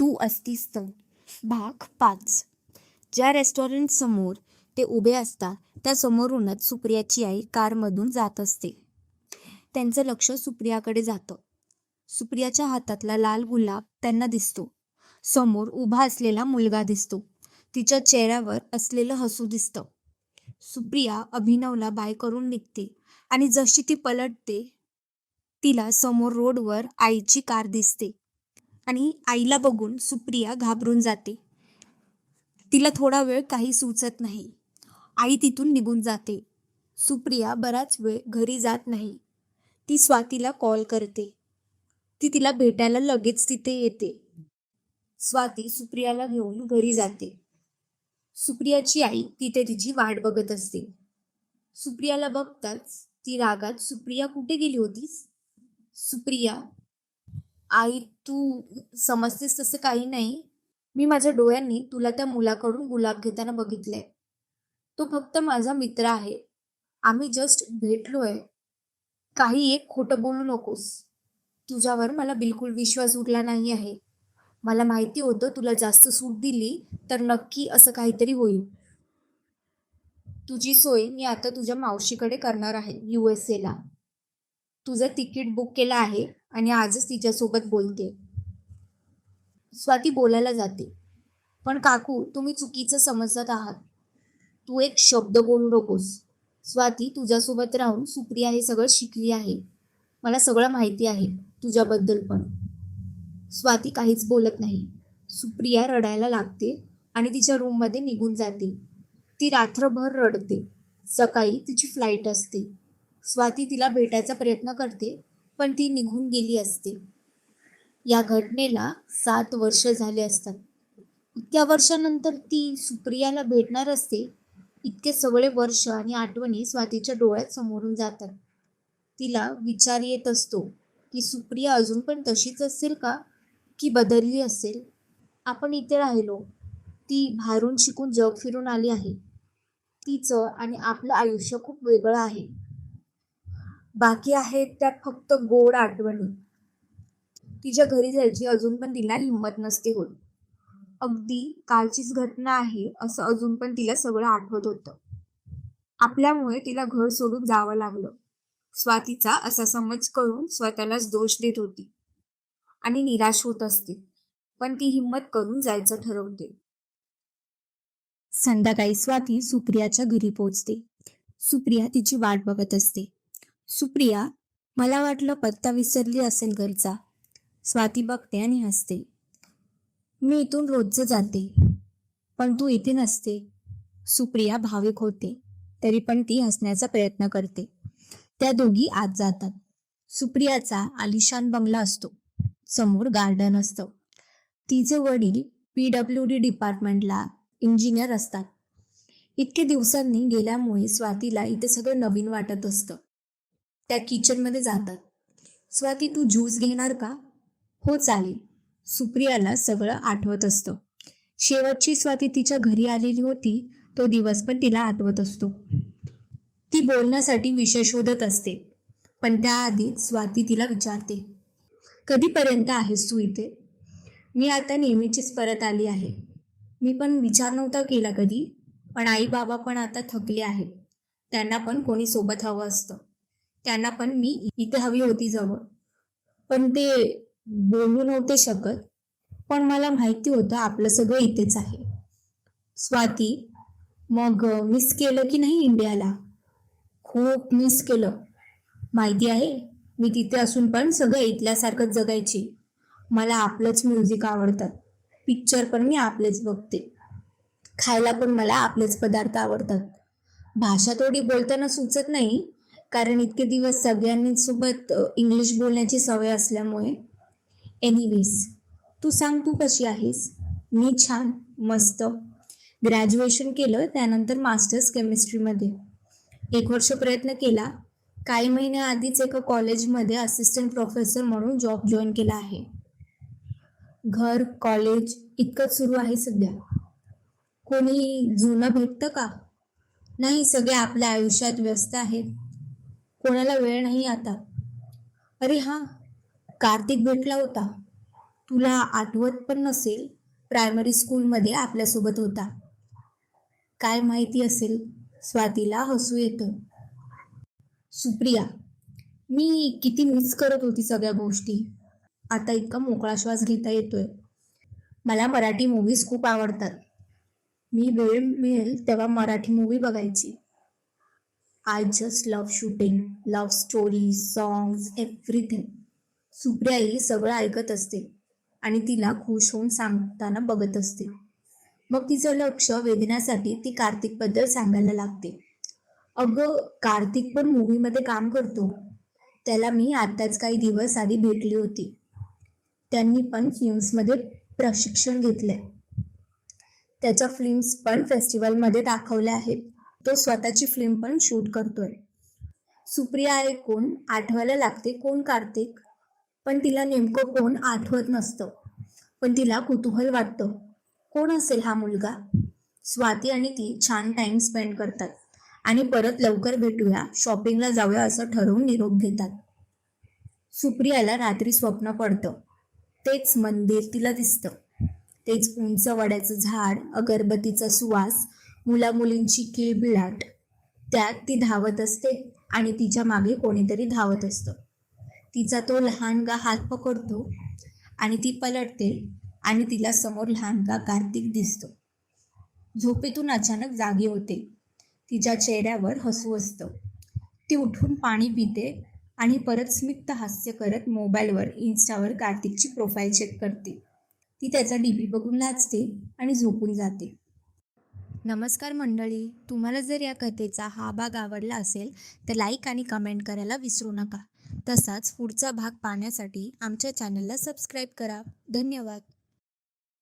तू असतीस तर. भाग पाच. ज्या रेस्टॉरंट समोर ते उभे असतात त्या समोरूनच सुप्रियाची आई कारमधून जात असते. त्यांचं लक्ष सुप्रियाकडे जातं. सुप्रियाच्या हातातला लाल गुलाब त्यांना दिसतो. समोर उभा असलेला मुलगा दिसतो. तिच्या चेहऱ्यावर असलेलं हसू दिसतं. सुप्रिया अभिनवला बाय करून निघते आणि जशी ती पलटते तिला समोर रोडवर आईची कार दिसते. आणि आईला बघून सुप्रिया घाबरून जाते. तिला थोडा वेळ काही सुचत नाही. आई तिथून निघून जाते. सुप्रिया बराच वेळ घरी जात नाही. ती स्वातीला कॉल करते. ती तिला भेटायला लगेच तिथे येते. स्वाती सुप्रियाला घेऊन घरी जाते. सुप्रियाची आई तिथे तिची वाट बघत असते. सुप्रियाला बघताच ती रागात सुप्रिया कुठे गेली होतीस? सुप्रिया आई तू समजतेस तसं काही नाही. मी माझ्या डोळ्यांनी तुला त्या मुलाकडून गुलाब घेताना बघितलंय. तो फक्त माझा मित्र आहे. आम्ही जस्ट भेटलोय. काही एक खोटं बोलू नकोस. तुझ्यावर मला बिलकुल विश्वास उरला नाही आहे. मला माहिती होतं तुला जास्त सूट दिली तर नक्की असं काहीतरी होईल. तुझी सोय मी आता तुझ्या मावशीकडे करणार आहे यू एस एला तुझं तिकीट बुक केलं आहे. आणि आजच तिच्यासोबत बोलते. स्वाती बोलायला जाते. पण काकू तुम्ही चुकीचं समजत आहात. तू एक शब्द बोलू नकोस. स्वाती तुझ्यासोबत राहून सुप्रिया हे सगळं शिकली आहे. मला सगळं माहिती आहे तुझ्याबद्दल पण. स्वाती काहीच बोलत नाही. सुप्रिया रडायला लागते आणि तिच्या रूममध्ये निघून जाते. ती रात्रभर रडते. सकाळी तिची फ्लाईट असते. स्वाती तिला भेटायचा प्रयत्न करते. पण ती निघून गेली असते. या घटनेला सात वर्ष झाले असतात. इतक्या वर्षानंतर ती सुप्रियाला भेटणार असते इतके सगळे वर्ष आणि आठवणी स्वातीच्या डोळ्यात समोरून जातात. तिला विचार येत असतो की सुप्रिया अजून पण तशीच असेल का? की बदलली असेल? आपण इथे राहिलो. ती बाहेरून शिकून जग फिरून आली आहे. तिचं आणि आपलं आयुष्य खूप वेगळं आहे. बाकी आहेत त्यात फक्त गोड आठवणी. तिच्या घरी जायची अजून पण तिला हिंमत नसते होत. अगदी कालचीच घटना आहे असं अजून पण तिला सगळं आठवत होतं. आपल्यामुळे तिला घर सोडून जावं लागलं. स्वातीचा असा समज करून स्वतःलाच दोष देत होती. आणि निराश होत असते. पण ती हिंमत करून जायचं ठरवते. संध्याकाळी स्वाती सुप्रियाच्या घरी पोहोचते. सुप्रिया तिची वाट बघत असते. सुप्रिया मला वाटलं पत्ता विसरली असेल घरचा. स्वाती बघते आणि हसते. मी इथून रोजच जाते पण तू इथे नसते. सुप्रिया भाविक होते तरी पण ती हसण्याचा प्रयत्न करते. त्या दोघी आत जातात. सुप्रियाचा आलिशान बंगला असतो. समोर गार्डन असतं. तिचे वडील पी डब्ल्यू डी डिपार्टमेंटला इंजिनियर असतात. इतके दिवसांनी गेल्यामुळे स्वातीला इथे सगळं नवीन वाटत असतं. त्या किचनमध्ये जातात. स्वाती तू ज्यूस घेणार का? हो चालेल. सुप्रियाला सगळं आठवत असतं. शेवटची स्वाती तिच्या घरी आलेली होती. तो दिवस पण तिला आठवत असतो. ती बोलण्यासाठी विषय शोधत असते. पण त्याआधी स्वाती तिला विचारते कधीपर्यंत आहेस तू इथे? मी आता नेहमीचीच परत आली आहे. मी पण विचार नव्हता केला कधी पण आई बाबा पण आता थकले आहेत. त्यांना पण कोणी सोबत हवं असतं. त्यांना पण मी इथे हवी होती जवळ. पण ते बोलू नव्हते शकत. पण मला माहिती होतं आपलं सगळं इथेच आहे. स्वाती मग मिस केलं की नाही इंडियाला? खूप मिस केलं. माहिती आहे मी तिथे असून पण सगळं इथल्यासारखंच जगायची. मला आपलंच म्युझिक आवडतात पिक्चर पण मी आपलेच बघते. खायला पण मला आपलेच पदार्थ आवडतात. भाषा थोडी बोलताना सुचत नाही कारण इतके दिवस सगळ्यांनीसोबत इंग्लिश बोलण्याची सवय असल्यामुळे. एनिवेज तू सांग तू कशी आहेस? मी छान मस्त. ग्रॅज्युएशन केलं त्यानंतर मास्टर्स केमिस्ट्रीमध्ये एक वर्ष प्रयत्न केला. काही महिन्याआधीच एका कॉलेजमध्ये असिस्टंट प्रोफेसर म्हणून जॉब जॉईन केला आहे. घर कॉलेज इतकंच सुरू आहे सध्या. कोणी जुनं भेटतं का? नाही सगळे आपल्या आयुष्यात व्यस्त आहेत. कोणाला वेळ नाही आता. अरे हां कार्तिक भेटला होता. तुला आठवत पण नसेल प्रायमरी स्कूलमध्ये आपल्यासोबत होता. काय माहिती असेल स्वातीला हसू येतं. सुप्रिया मी किती मिस करत होती सगळ्या गोष्टी. आता इतका मोकळा श्वास घेता येतोय. मला मराठी मूवीज खूप आवडतात. मी वेळ मिळेल तेव्हा मराठी मूवी बघायची. I just love shooting love story songs everything Supriya ही सगळं ऐकत असते आणि तिला खुश होऊन सांगताना बघत असते. मग तिचं लक्ष वेधण्यासाठी ती कार्तिकबद्दल सांगायला लागते. अगं कार्तिक पण मूवीमध्ये काम करतो. त्याला मी आत्ताच काही दिवस आधी भेटली होती. त्यांनी पण फिल्म्समध्ये प्रशिक्षण घेतलंय. त्याच्या फिल्म्स पण फेस्टिवलमध्ये दाखवल्या आहेत. तो स्वतःची फिल्म पण शूट करतोय. सुप्रिया ऐकून आठवायला लागते. कोण कार्तिक? पण तिला नेमकं कोण आठवत नसतं. पण तिला कुतूहल वाटतं. कोण असेल हा मुलगा? स्वाती आणि ती छान टाइम स्पेंड करतात. आणि परत लवकर भेटूया. शॉपिंगला जाऊया असं ठरवून निरोप घेतात. सुप्रियाला रात्री स्वप्न पडतं. तेच मंदिर तिला दिसतं. तेच उंच वड्याचं झाड अगरबत्तीचा सुवास मुलामुलींची किळबिळाट त्यात ती धावत असते आणि तिच्यामागे कोणीतरी धावत असतं. तिचा तो लहानगा हात पकडतो आणि ती पलटते आणि तिला समोर लहानगा कार्तिक दिसतो. झोपेतून अचानक जागी होते. तिच्या चेहऱ्यावर हसू असतं. ती उठून पाणी पिते आणि परत स्मित हास्य करत मोबाईलवर इन्स्टावर कार्तिकची प्रोफाईल चेक करते. ती त्याचा डी बघून लाचते आणि झोपून जाते. नमस्कार मंडळी तुम्हाला जर या कथेचा हा भाग आवडला असेल तर लाईक आणि कमेंट करायला विसरू नका. तसाच पुढचा भाग पाहण्यासाठी आमच्या चॅनलला सबस्क्राईब करा. धन्यवाद.